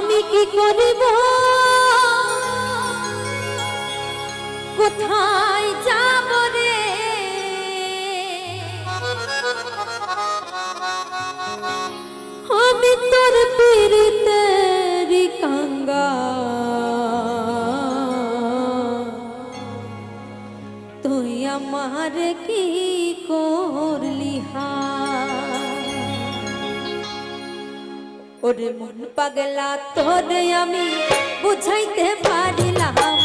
আমি কি করিব? কোথায় যাব রে? আমি তোর পীড়িতের কাঙ্গা তুই আমার কি কর? ওরে মন পাগলা তোর আমি বুঝাইতে পারিলাম।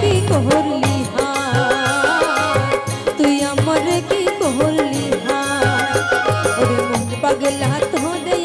কি করলি তুই আমার কি করলি হা ওরে মন পাগলা তো দে